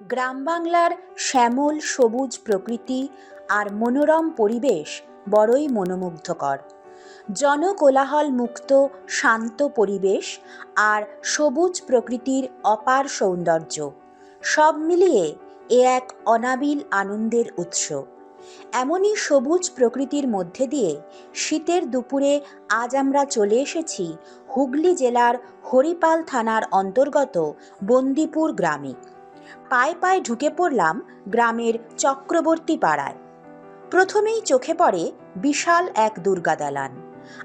গ্রাম বাংলার শ্যামল সবুজ প্রকৃতি আর মনোরম পরিবেশ বড়ই মনোমুগ্ধকর। জনকোলাহল মুক্ত, শান্ত পরিবেশ আর সবুজ প্রকৃতির অপার সৌন্দর্য, সব মিলিয়ে এ এক অনাবিল আনন্দের উৎস। এমনই সবুজ প্রকৃতির মধ্যে দিয়ে শীতের দুপুরে আজ আমরা চলে এসেছি হুগলি জেলার হরিপাল থানার অন্তর্গত বন্দিপুর গ্রামে। পায়ে পায়ে ঢুকে পড়লাম গ্রামের চক্রবর্তী পাড়ায়। প্রথমেই চোখে পড়ে বিশাল এক দুর্গা দালান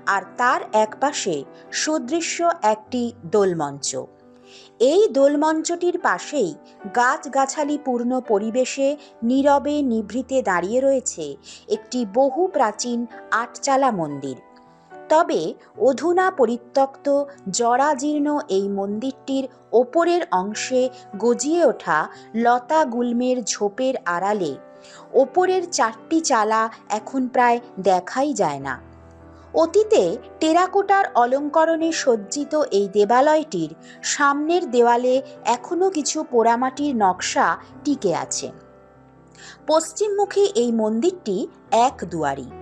আর তার একপাশে সুদৃশ্য একটি দোলমঞ্চ। এই দোলমঞ্চটির পাশেই গাছগাছালি পূর্ণ পরিবেশে নীরবে নিভৃতে দাঁড়িয়ে রয়েছে একটি বহু প্রাচীন আটচালা মন্দির। তবে অধুনা পরিত্যক্ত, জরাজীর্ণ এই মন্দিরটির ওপরের অংশে গজিয়ে ওঠা লতা গুল্মের ঝোপের আড়ালে। ওপরের চারটি চালা এখন প্রায় দেখাই যায় না। অতীতে টেরাকোটার অলঙ্করণে সজ্জিত এই দেবালয়টির সামনের দেওয়ালে এখনও কিছু পোড়ামাটির নকশা টিকে আছে। পশ্চিমমুখী এই মন্দিরটি এক দুয়ারি।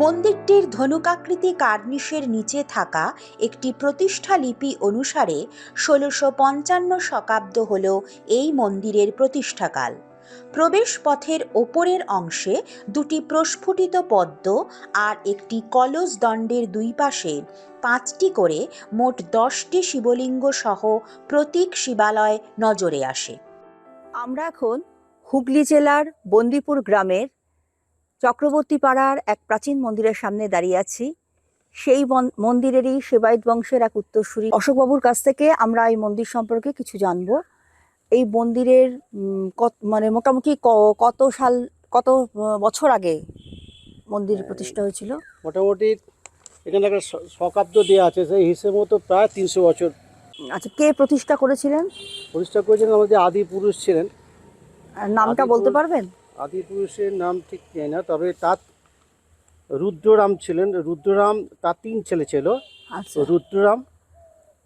মন্দিরটির ধনুকাকৃতি কার্নিশের নিচে থাকা একটি প্রতিষ্ঠা লিপি অনুসারে ষোলোশো পঞ্চান্ন শকাব্দ হল এই মন্দিরের প্রতিষ্ঠাকাল। প্রবেশ পথের ওপরের অংশে দুটি প্রস্ফুটিত পদ্ম আর একটি কলস দণ্ডের দুই পাশে পাঁচটি করে মোট দশটি শিবলিঙ্গ সহ প্রতীক শিবালয় নজরে আসে। আমরা এখন হুগলি জেলার বন্দিপুর গ্রামের চক্রবর্তী পাড়ার এক প্রাচীন মন্দিরের সামনে দাঁড়িয়ে আছি। সেই মন- মন্দিরেরই সেবায়ত বংশের এক উত্তরসূরি। অশোকবাবুর কাছ থেকে আমরা এই মন্দির সম্পর্কে কিছু জানব। এই মন্দিরের কত মানে মোটামুটি কত সাল কত বছর আগে মন্দির প্রতিষ্ঠা হয়েছিল? মোটামুটি এখানে একটা শকাব্দ দেওয়া আছে। সেই হিসেব মতো প্রায় তিনশো বছর। আচ্ছা কে প্রতিষ্ঠা করেছিলেন? প্রতিষ্ঠা করেছিলেন আমাদের আদি পুরুষ ছিলেন। আর নামটা বলতে পারবেন? আদি পুরুষের নাম ঠিক জানি না তবে তার রুদ্ররাম ছিলেন। রুদ্ররাম তার তিন ছেলে ছিল। আচ্ছা। রুদ্ররাম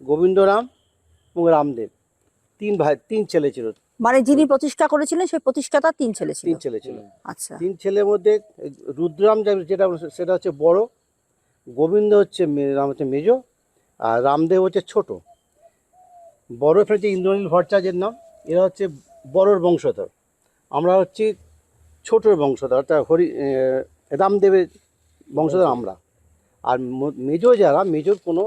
গোবিন্দরাম এবং রামদেব। তিন ভাই তিন ছেলে ছিল। মানে যিনি প্রতিষ্ঠা করেছিলেন সেই প্রতিষ্ঠাতা তিন ছেলে ছিল। তিন ছেলে ছিল। আচ্ছা। তিন ছেলের মধ্যে রুদ্ররাম যা- যেটা সেটা হচ্ছে বড় গোবিন্দ হচ্ছে রাম হচ্ছে মেজ আর রামদেব হচ্ছে ছোট। বড় ফেলছে ইন্দ্রনীল ভট্টাচার্যের নাম এরা হচ্ছে বড়র বংশধর। আমরা হচ্ছি ছোটর বংশধর অর্থাৎ হরি রামদেবের বংশধর আমরা। আর মেজ যারা মেজর কোনো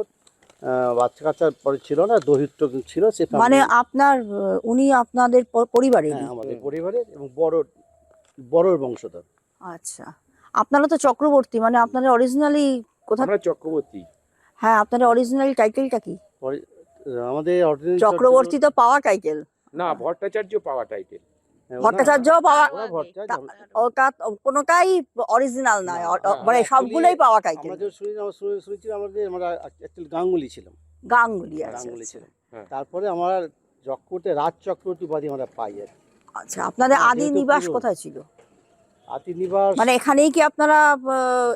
বাচ্চা কাচ্চা পরে ছিল না দরিদ্র ছিল সে মানে আপনার উনি আপনাদের প- পরিবারের হ্যাঁ আমাদের পরিবারের এবং বড় বড়র বংশধর। আচ্ছা। আপনারা তো চক্রবর্তী মানে আপনাদের অরিজিনালি কোথা আমরা চক্রবর্তী। হ্যাঁ আপনাদের অরিজিনাল টাইটেলটা কি? আমাদের চক্রবর্তী তো পাওয়া টাইটেল না ভট্টাচার্য পাওয়া টাইটেল ভট্টাচার্য পাওয়া ওরা ভট্টাচার্য, তা- কোনোটাই অরিজিনাল নয় হ্যাঁ, মানে সবগুলোই পাওয়া টাইটেল আমরা শুনি শুনেছি আমাদের আমরা অ্যাকচুয়ালি গাঙ্গুলি ছিলাম। গাঙ্গুলি গাঙ্গুলি আচ্ছা। ছিলাম। হ্যাঁ। তারপরে আমার চক্রবর্তী রাজ চক্রবর্তী উপাধি আমরা পাই আর আচ্ছা আপনাদের হ্যাঁ, আদি নিবাস কোথায় ছিল? আদি নিবাস মানে এখানেই কি আপনারা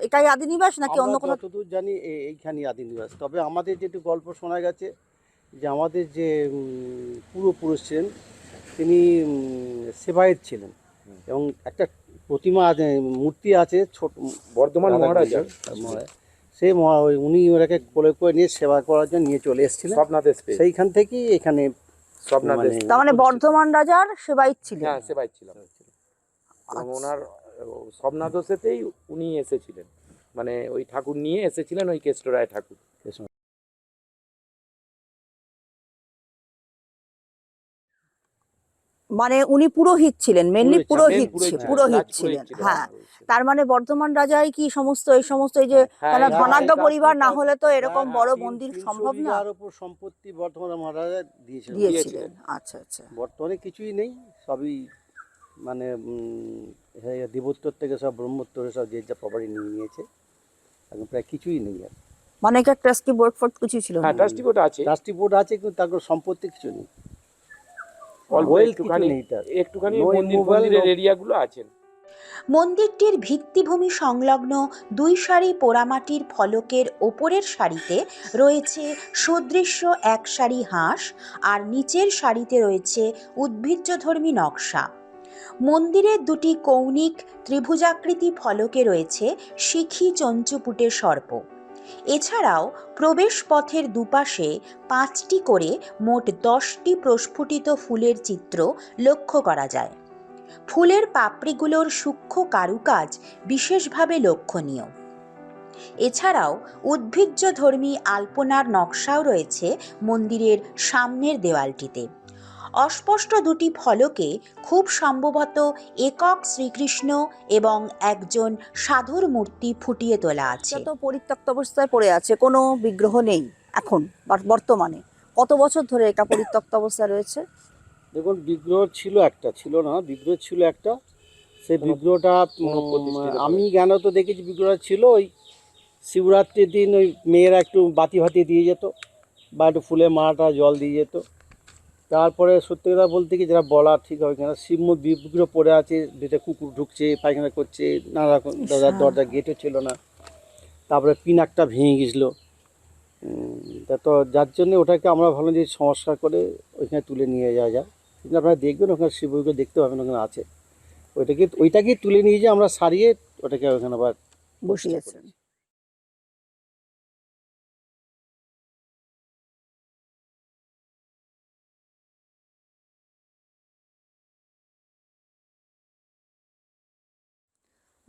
এটাই আদি নিবাস নাকি অন্য কোনো যতদূর জানি এইখানেই আদি নিবাস। তবে আমাদের যেটু গল্প শোনা গেছে যে আমাদের যে উম, পূর্বপুরুষ ছিলেন তিনি সেবায়েত ছিলেন। এবং একটা প্রতিমা আছে মূর্তি আছে ছোট বর্ধমান মহারাজা সেই মহা- ওই উনি ওনাকে কোলে করে নিয়ে সেবা করার জন্য নিয়ে চলে এসেছিলেন। সেইখান থেকেই এখানে স্বপ্নাদেশ মানে- তার মানে বর্ধমান রাজার সেবাইত ছিলেন। হ্যাঁ সেবাই ছিলাম। আচ্ছা। ওনার আহ, স্বপ্নাদেশেতেই উনি এসেছিলেন। মানে ওই ঠাকুর নিয়ে এসেছিলেন ওই কেষ্টরায় ঠাকুর। মানে উনি পুরোহিত ছিলেন মেনলি পুরোহিত পুরোহিত ছিলেন, হ্যাঁ। তার মানে বর্ধমান রাজাই কি সমস্ত এই সমস্ত এই যে হ্যাঁ, তারা ধনাঢ্য পরিবার না হলে তো এরকম হ্যাঁ, বড় মন্দির সম্ভব না। বিঘার উপর সম্পত্তি বর্ধমান মহারাজা দিয়েছিলেন দিয়েছিলেন আচ্ছা আচ্ছা। বর্তমানে কিছুই নেই সবই মানে দেবোত্তর থেকে সব ব্রহ্মোত্তরে সব যে যা প্রপার্টি নিয়ে নিয়েছে এখন প্রায় কিছুই নেই আর। মানে এটা ট্রাস্টি বোর্ড ফোর্ড কিছু ছিল হ্যাঁ ট্রাস্টি বোর্ড আছে। ট্রাস্টি বোর্ড আছে কিন্তু তার সম্পত্তি কিছু নেই। অল্প একটুখানি একটুখানি মন্দির মন্দিরের এরিয়াগুলো আছেন মন্দিরটির ভিত্তিভূমি সংলগ্ন দুই সারি পোড়ামাটির ফলকের ওপরের সারিতে রয়েছে সুদৃশ্য এক সারি হাঁস আর নিচের সারিতে রয়েছে উদ্ভিজ্জধর্মী নকশা। মন্দিরের দুটি কৌণিক ত্রিভুজাকৃতি ফলকে রয়েছে শিখি চঞ্চুপুটের সর্প। এছাড়াও প্রবেশ পথের দুপাশে পাঁচটি করে মোট দশটি প্রস্ফুটিত ফুলের চিত্র লক্ষ্য করা যায়। ফুলের পাপড়িগুলোর সূক্ষ্ম কারুকাজ বিশেষভাবে লক্ষণীয়। এছাড়াও উদ্ভিজ্জধর্মী আলপনার নকশাও রয়েছে মন্দিরের সামনের দেওয়ালটিতে। অস্পষ্ট দুটি ফলকে খুব সম্ভবত একক শ্রীকৃষ্ণ এবং একজন সাধুর মূর্তি ফুটিয়ে তোলা আছে। তো পরিত্যক্ত অবস্থায় পড়ে আছে কোনো বিগ্রহ নেই এখন বর্তমানে। কত বছর ধরে এটা পরিত্যক্ত অবস্থায় রয়েছে? দেখুন বিগ্রহ ছিল একটা ছিল না বিগ্রহ ছিল একটা। সেই বিগ্রহটা আমি জ্ঞান তো দেখেছি বিগ্রহটা ছিল ওই শিবরাত্রির দিন ওই মেয়েরা একটু বাতি ফাতি দিয়ে যেত বা একটু ফুলের মালাটা জল দিয়ে যেত। তারপরে সত্যি কথা বলতে কি যেটা বলা ঠিক হবে কেন শিব বিগ্রহ পড়ে আছে ভিতরে কুকুর ঢুকছে পায়খানা করছে নানা রকম ইস, দরজা। দরজা গেটও ছিল না। তারপরে পিনাকটা ভেঙে গেছিল। তা তো যার জন্যে ওটাকে আমরা ভালো যে সংস্কার করে ওইখানে তুলে নিয়ে যাওয়া যায় কিন্তু আপনারা দেখবেন ওখানে শিবকে দেখতে পাবেন ওখানে আছে। ওইটাকে ওইটাকে তুলে নিয়ে যে আমরা সারিয়ে ওটাকে ওখানে আবার বসিয়েছেন।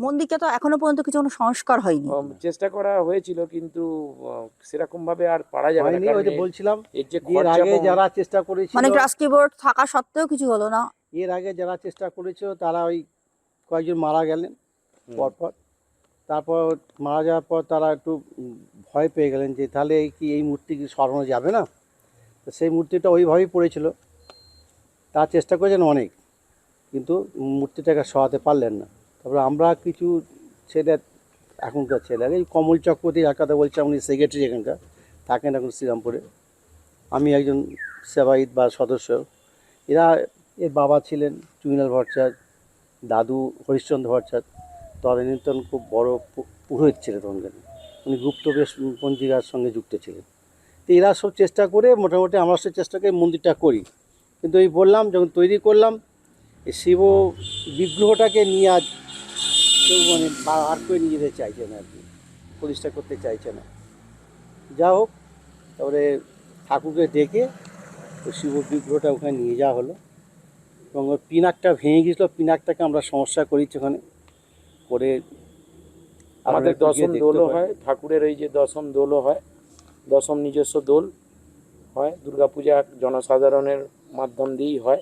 মন্দিরকে তো এখনও পর্যন্ত কিছু কোনো সংস্কার হয়নি। চেষ্টা করা হয়েছিল কিন্তু সেরকম ভাবে আর পারা যাবে না। ওই যে বলছিলাম এর যে এর আগে যারা চেষ্টা করেছিল মানে ট্রাস্টি বোর্ড থাকা সত্ত্বেও কিছু হলো না। এর আগে যারা চেষ্টা করেছিল তারা ওই কয়েকজন মারা গেলেন পরপর। তারপর মারা যাওয়ার পর তারা একটু ভয় পেয়ে গেলেন যে তাহলে কি এই মূর্তি কি সরানো যাবে না? তো সেই মূর্তিটা ওইভাবেই পড়েছিল। তার চেষ্টা করেছেন অনেক কিন্তু মূর্তিটাকে সরাতে পারলেন না। তারপরে আমরা কিছু ছেলে এখনকার ছেলে, এই কমল চক্রবর্তী যার কথা বলছি উনি সেক্রেটারি এখানকার, থাকেন এখন শ্রীরামপুরে। আমি একজন সেবায়িত বা সদস্য। এরা, এর বাবা ছিলেন চুইনাল ভট্টাচার্য, দাদু হরিশ্চন্দ্র ভট্টাচার্য। তদানীন্তন খুব বড় পুরোহিত ছিলেন তখনকার উনি গুপ্ত পঞ্জিকার সঙ্গে যুক্ত ছিলেন। তো এরা সব চেষ্টা করে মোটামুটি আমরা সব চেষ্টা করে মন্দিরটা করি। কিন্তু এই বললাম, যখন তৈরি করলাম শিব বিগ্রহটাকে নিয়ে আজ কেউ মানে আর করে নিয়ে যেতে চাইছে না আর কি। প্রতিষ্ঠা করতে চাইছে না। যা হোক তারপরে ঠাকুরকে ডেকে ওই শিব বিগ্রহটা ওখানে নিয়ে যাওয়া হলো। এবং ওই পিনাকটা ভেঙে গেছিল পিনাকটাকে আমরা সমস্যা করেছি ওখানে। করে আমাদের দশম দোলও হয় ঠাকুরের এই যে দশম দোলও হয় দশম নিজস্ব দোল হয় দুর্গাপূজা জনসাধারণের মাধ্যম দিয়েই হয়।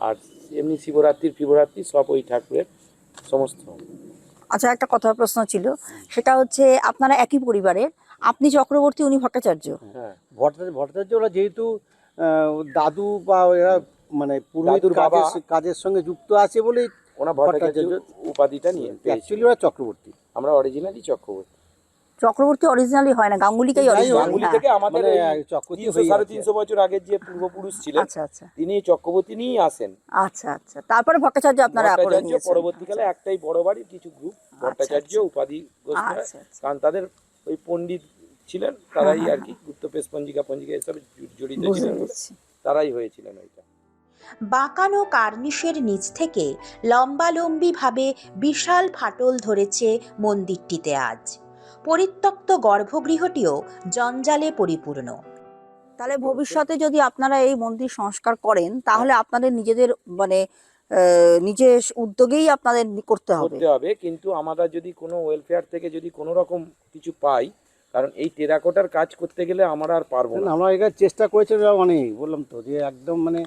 আর এমনি শিবরাত্রির ফিবরাত্রি সব ওই ঠাকুরের সমস্ত। আচ্ছা একটা কথা প্রশ্ন ছিল। সেটা হচ্ছে আপনারা একই পরিবারের আপনি চক্রবর্তী উনি ভট্টাচার্য। হ্যাঁ ভট্টাচার্য ভট্টাচার্য ওরা যেহেতু আহ, দাদু বা এরা মানে পুরোহিত কাজের কাজের সঙ্গে যুক্ত আছে বলেই ওনা ভট্টাচার্য ভট্টাচার্য। উপাধিটা নিয়ে অ্যাকচুয়ালি ওরা চক্রবর্তী। আমরা অরিজিনালি চক্রবর্তী। চক্রবর্তী অরিজিনালি হয় না গাঙ্গুলিকেই গাঙ্গুলি থেকে আমাদের মানে চক্রবর্তী হয়ে সাড়ে। তিনশো বছর আগের যে পূর্বপুরুষ ছিলেন আচ্ছা আচ্ছা। তিনি চক্রবর্তী নিয়েই আসেন। আচ্ছা আচ্ছা। তারপরে ভট্টাচার্য আপনারা ভট্টাচার্য পরবর্তীকালে একটাই বড় বাড়ির কিছু গ্রুপ ভট্টাচার্য উপাধি আচ্ছা আচ্ছা। কারণ তাদের ওই পণ্ডিত ছিলেন তারাই হ্যাঁ, আর কি গুপ্তপেশ পঞ্জিকা পঞ্জিকা এসবে জড়িত ছিলেন। তারাই হয়েছিলেন ওইটা। বাঁকানো কার্নিশের নিচ থেকে লম্বালম্বিভাবে বিশাল ফাটল ধরেছে মন্দিরটিতে আজ। পরিত্যক্ত গর্ভগৃহটিও জঞ্জালে পরিপূর্ণ। তাহলে ভবিষ্যতে যদি আপনারা এই মন্দির সংস্কার করেন তাহলে আপনাদের নিজেদের মানে নিজের উদ্যোগেই আপনাদের করতে হবে। করতে হবে কিন্তু আমরা যদি কোনো ওয়েলফেয়ার থেকে যদি কোনো রকম কিছু পাই কারণ এই টেরাকোটার কাজ করতে গেলে আমরা আর পারব না, আমরা এখানে চেষ্টা করেছিলাম অনেক বললাম তো যে একদম মানে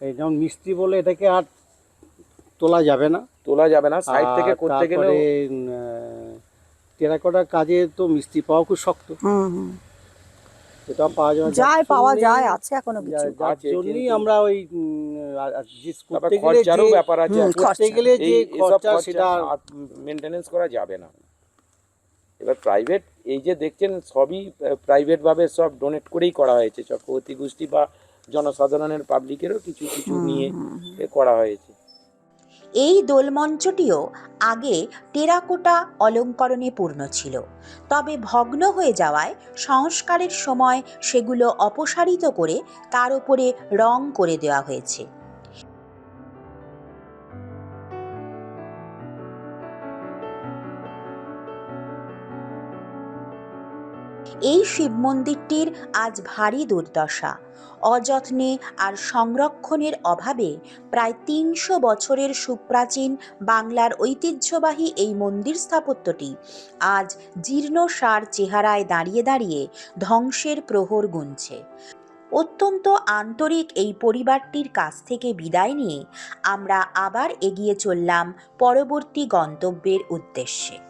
এই যেমন মিস্ত্রি বলে এটাকে আর তোলা যাবে না। তোলা যাবে না সাইড থেকে করতে গেলে টেরাকোটার কাজে তো মিস্ত্রি পাওয়া খুব শক্ত। হুম হুম। সেটাও পাওয়া যায় পাওয়া যায় আছে এখনও কিছু। যার জন্যই আমরা ওই যে করতে গেলে খরচারও ব্যাপার আছে। করতে গেলে যে এসব খরচা খরচা সেটা মেনটেনেন্স করা যাবে না। এবার প্রাইভেট এই যে দেখছেন সবই প্রাইভেট ভাবে সব ডোনেট করেই করা হয়েছে। চক্রবর্তী গোষ্ঠী বা জনসাধারণের পাবলিকেরও কিছু কিছু নিয়ে এ করা হয়েছে। এই দোলমঞ্চটিও আগে টেরাকোটা অলঙ্করণে পূর্ণ ছিল। তবে ভগ্ন হয়ে যাওয়ায় সংস্কারের সময় সেগুলো অপসারিত করে তার উপরে রং করে দেওয়া হয়েছে। এই শিব মন্দিরটির আজ ভারী দুর্দশা। অযত্নে আর সংরক্ষণের অভাবে প্রায় তিনশো বছরের সুপ্রাচীন বাংলার ঐতিহ্যবাহী এই মন্দির স্থাপত্যটি আজ জীর্ণসার চেহারায় দাঁড়িয়ে দাঁড়িয়ে ধ্বংসের প্রহর গুনছে। অত্যন্ত আন্তরিক এই পরিবারটির কাছ থেকে বিদায় নিয়ে আমরা আবার এগিয়ে চললাম পরবর্তী গন্তব্যের উদ্দেশ্যে।